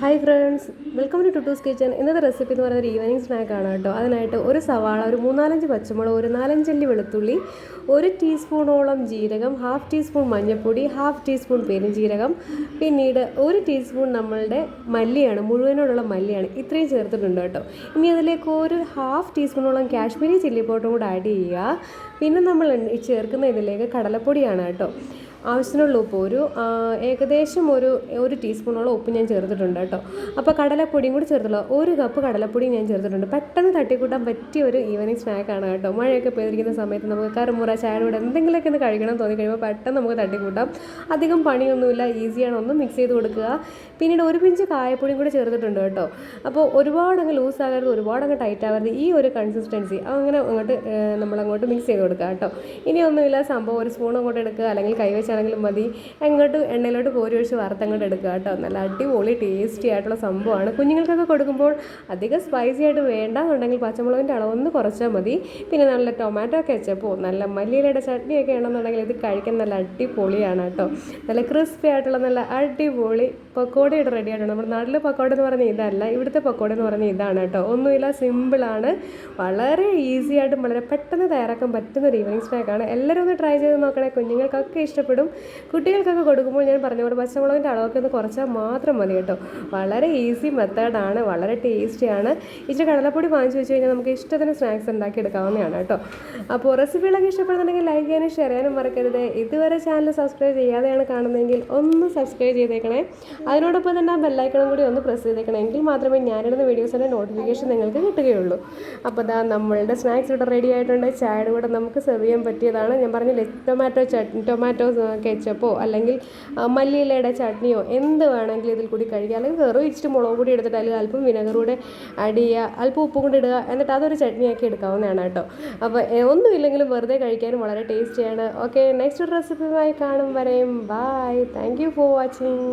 Hi friends welcome to Tuttu's kitchen ഇന്നത്തെ recipe എന്ന് പറയുന്നത് ഈവനിങ് സ്നാക്കാണ് കേട്ടോ. അതിനായിട്ട് ഒരു സവാള ഒരു മൂന്നാലഞ്ച് പച്ചമുളക് ഒരു നാലഞ്ചല്ലി വെളുത്തുള്ളി ഒരു ടീസ്പൂണോളം ജീരകം ഹാഫ് ടീസ്പൂൺ മഞ്ഞൾപ്പൊടി ഹാഫ് ടീസ്പൂൺ പെരുംജീരകം പിന്നീട് ഒരു ടീസ്പൂൺ നമ്മളുടെ മല്ലിയാണ് മുഴുവനോടുള്ള മല്ലിയാണ്. ഇത്രയും ചേർത്തിട്ടുണ്ട് കേട്ടോ. ഇനി അതിലേക്ക് ഒരു ഹാഫ് ടീസ്പൂണോളം കാശ്മീരി ചില്ലി പൗഡറും കൂടെ ആഡ് ചെയ്യുക. പിന്നെ നമ്മൾ ചേർക്കുന്ന ഇതിലേക്ക് കടലപ്പൊടിയാണ് കേട്ടോ. ആവശ്യത്തിനുള്ള ഉപ്പ് ഒരു ഏകദേശം ഒരു ഒരു ടീസ്പൂണോളം ഉപ്പ് ഞാൻ ചേർത്തിട്ടുണ്ട് കേട്ടോ. അപ്പോൾ കടലപ്പൊടിയും കൂടി ചേർത്തുള്ളൂ ഒരു കപ്പ് കടലപ്പൊടിയും ഞാൻ ചേർത്തിട്ടുണ്ട്. പെട്ടെന്ന് തട്ടിക്കൂട്ടാൻ പറ്റിയ ഒരു ഈവനിങ് സ്നാക്കാണ് കേട്ടോ. മഴയൊക്കെ പെയ്തിരിക്കുന്ന സമയത്ത് നമുക്ക് കറുമുറ ചായ കൂടെ എന്തെങ്കിലുമൊക്കെ ഒന്ന് കഴിക്കണം തോന്നി കഴിയുമ്പോൾ പെട്ടെന്ന് നമുക്ക് തട്ടിക്കൂട്ടാം. അധികം പണിയൊന്നുമില്ല ഈസിയാണ് ഒന്ന് മിക്സ് ചെയ്ത് കൊടുക്കുക. പിന്നീട് ഒരു പിഞ്ച് കായപ്പൊടിയും കൂടി ചേർത്തിട്ടുണ്ട് കേട്ടോ. അപ്പോൾ ഒരുപാട് അങ്ങ് ലൂസ് ആകരുത് ഒരുപാട് അങ്ങ് ടൈറ്റ് ആകരുത് ഈ ഒരു കൺസിസ്റ്റൻസി അങ്ങനെ അങ്ങോട്ട് നമ്മളങ്ങോട്ട് മിക്സ് ചെയ്ത് കൊടുക്കുക കേട്ടോ. ഇനി ഒന്നുമില്ല സംഭവം ഒരു സ്പൂൺ അങ്ങോട്ട് എടുക്കുക അല്ലെങ്കിൽ കൈവച്ചാണെങ്കിലും മതി. അങ്ങോട്ട് എണ്ണയിലോട്ട് കോരി ഒഴിച്ച് വറുത്തങ്ങോട്ട് എടുക്കുക കേട്ടോ. നല്ല അടിപൊളി ടേസ്റ്റി ആയിട്ടുള്ള സംഭവമാണ്. കുഞ്ഞുങ്ങൾക്കൊക്കെ കൊടുക്കുമ്പോൾ അധികം സ്പൈസി ആയിട്ട് വേണ്ട എന്നുണ്ടെങ്കിൽ പച്ചമുളകിന്റെ അളവൊന്ന് കുറച്ചാൽ മതി. പിന്നെ നല്ല ടൊമാറ്റോ കെച്ചപ്പോ നല്ല മല്ലിയിലയുടെ ചട്നിയൊക്കെ ആണെന്നുണ്ടെങ്കിൽ ഇത് കഴിക്കാൻ നല്ല അടിപൊളിയാണ് കേട്ടോ. നല്ല ക്രിസ്പി ആയിട്ടുള്ള നല്ല അടിപൊളി പക്കോടയുടെ റെഡി ആയിട്ടുണ്ട്. നമ്മുടെ നാട്ടിലെ പക്കോട എന്ന് പറഞ്ഞാൽ ഇതല്ല. ഇവിടുത്തെ പക്കോട എന്ന് പറഞ്ഞാൽ ഇതാണ് കേട്ടോ. ഒന്നുമില്ല സിമ്പിളാണ് വളരെ ഈസി ആയിട്ടും വളരെ പെട്ടെന്ന് തയ്യാറാക്കാൻ പറ്റുന്ന ഒരു ഈവനിങ് സ്നാക്കാണ് എല്ലാവരും ഒന്ന് ട്രൈ ചെയ്ത് നോക്കണേ. കുഞ്ഞുങ്ങൾക്കൊക്കെ ഇഷ്ടപ്പെടും. കുട്ടികൾക്കൊക്കെ കൊടുക്കുമ്പോൾ ഞാൻ പറഞ്ഞ പോലെ പച്ചമുളകിന്റെ അളവൊക്കെ ഒന്ന് കുറച്ചാൽ മാത്രം മതി കേട്ടോ. വളരെ ഈസി മെത്തേഡാണ് വളരെ ടേസ്റ്റിയാണ് ഇച്ചിരി കടലപ്പൊടി വാങ്ങിച്ചു വെച്ച് കഴിഞ്ഞാൽ നമുക്ക് ഇഷ്ടത്തിന് സ്നാക്സ് ഉണ്ടാക്കി എടുക്കാവുന്നതാണ് കേട്ടോ. അപ്പോൾ റെസിപ്പികളൊക്കെ ഇഷ്ടപ്പെടുന്നുണ്ടെങ്കിൽ ലൈക്ക് ചെയ്യാനും ഷെയർ ചെയ്യാനും മറക്കരുത്. ഇതുവരെ ചാനൽ സബ്സ്ക്രൈബ് ചെയ്യാതെയാണ് കാണുന്നതെങ്കിൽ ഒന്ന് സബ്സ്ക്രൈബ് ചെയ്തേക്കണേ. അതിനോടൊപ്പം തന്നെ ആ ബെല്ലൈക്കണം കൂടി ഒന്ന് പ്രസ് ചെയ്തേക്കണം. എങ്കിൽ മാത്രമേ ഞാനിടുന്ന വീഡിയോസിന്റെ നോട്ടിഫിക്കേഷൻ നിങ്ങൾക്ക് കിട്ടുകയുള്ളൂ. അപ്പോൾ ദാ നമ്മളുടെ സ്നാക്സ് ഇവിടെ റെഡി ആയിട്ടുണ്ട്. ചായയുടെ കൂടെ നമുക്ക് സെർവ് ചെയ്യാൻ പറ്റിയതാണ്. ഞാൻ പറഞ്ഞില്ലേ ടൊമാറ്റോ ചട്നി ടൊമാറ്റോ കെച്ചപ്പോ അല്ലെങ്കിൽ മല്ലിയിലയുടെ ചട്നിയോ എന്ത് വേണമെങ്കിലും ഇതിൽ കൂടി കഴിക്കുക അല്ലെങ്കിൽ വെറും ഇച്ചിരി മുളക് പൊടി എടുത്തിട്ട് അല്ലെങ്കിൽ അല്പം വിനഗർ കൂടെ ആഡ് ചെയ്യുക അല്പം ഉപ്പും കൂടി ഇടുക എന്നിട്ട് അതൊരു ചട്നിയാക്കി എടുക്കാവുന്നതാണ് കേട്ടോ. അപ്പോൾ ഒന്നുമില്ലെങ്കിലും വെറുതെ കഴിക്കാനും വളരെ ടേസ്റ്റിയാണ്. ഓക്കെ നെക്സ്റ്റ് റെസിപ്പിയുമായി കാണും വരെയും. Bye thank you for watching.